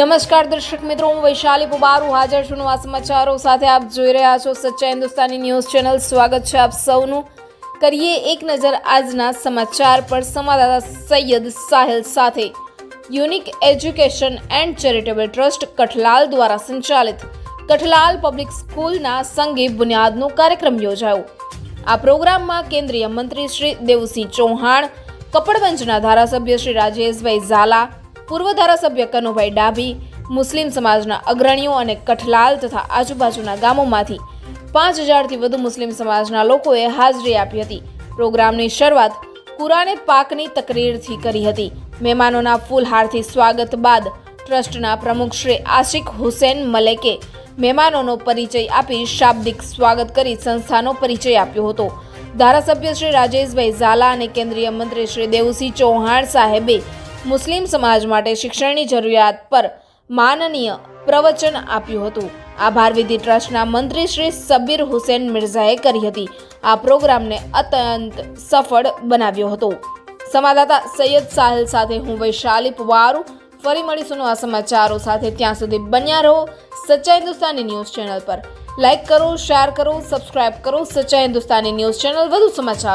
નમસ્કાર દર્શક મિત્રો, હું વૈશાલી પુબારુ. હાજર છું આ સમાચારો સાથે આપ જોઈ રહ્યા છો સચ્ચા હિન્દુસ્તાની ન્યૂઝ ચેનલ. સ્વાગત છે આપ સૌનું. કરીએ એક નજર આજના સમાચાર પર. સંવાદદાતા સૈયદ સાહેલ સાથે. Unique education and charitable trust Kathlal દ્વારા સંચાલિત. કઠલાલ પબ્લિક સ્કૂલના સંગે બુનિયાદનો કાર્યક્રમ યોજાયો. આ પ્રોગ્રામમાં કેન્દ્રીય મંત્રી શ્રી દેવસિંહ ચૌહાણ, કપડવંજના ધારાસભ્ય શ્રી રાજેશભાઈ ઝાલા પૂર્વ ધારાસભ્ય કનુભાઈ ડાભી, મુસ્લિમ સમાજના અગ્રણીઓ અને કઠલાલ તથા આજુબાજુના ગામોમાંથી પાંચ હજારથી વધુ મુસ્લિમ સમાજના લોકોએ હાજરી આપી હતી. પ્રોગ્રામની શરૂઆત કુરાને પાકની તકરીરથી કરી હતી. મહેમાનોના ફૂલહારથી સ્વાગત બાદ ટ્રસ્ટના પ્રમુખ શ્રી આશિક હુસેન મલેકે મહેમાનોનો પરિચય આપી શાબ્દિક સ્વાગત કરી સંસ્થાનો પરિચય આપ્યો હતો. ધારાસભ્ય શ્રી રાજેશભાઈ ઝાલા અને કેન્દ્રીય મંત્રી શ્રી દેવસિંહ ચૌહાણ સાહેબે મુસ્લિમ સમાજ માટે શિક્ષણની જરૂરિયાત પર માનનીય પ્રવચન આપ્યું હતું. આભાર વિધિ ટ્રસ્ટના મંત્રી શ્રી સબીર હુસેન મિર્ઝાએ કરી હતી. આ પ્રોગ્રામને અત્યંત સફળ બનાવ્યો હતો. સંવાદદાતા સૈયદ સાહેલ સાથે હું વૈશાલી પુવારુ. ફરી મળીશું આ સમાચારો સાથે. ત્યાં સુધી બન્યા રહો સચ્ચા હિન્દુસ્તાની ન્યૂઝ ચેનલ પર. લાઇક કરો, શેર કરો, સબસ્ક્રાઇબ કરો. સચ્ચા હિન્દુસ્તાની ન્યૂઝ ચેનલ વધુ સમાચારો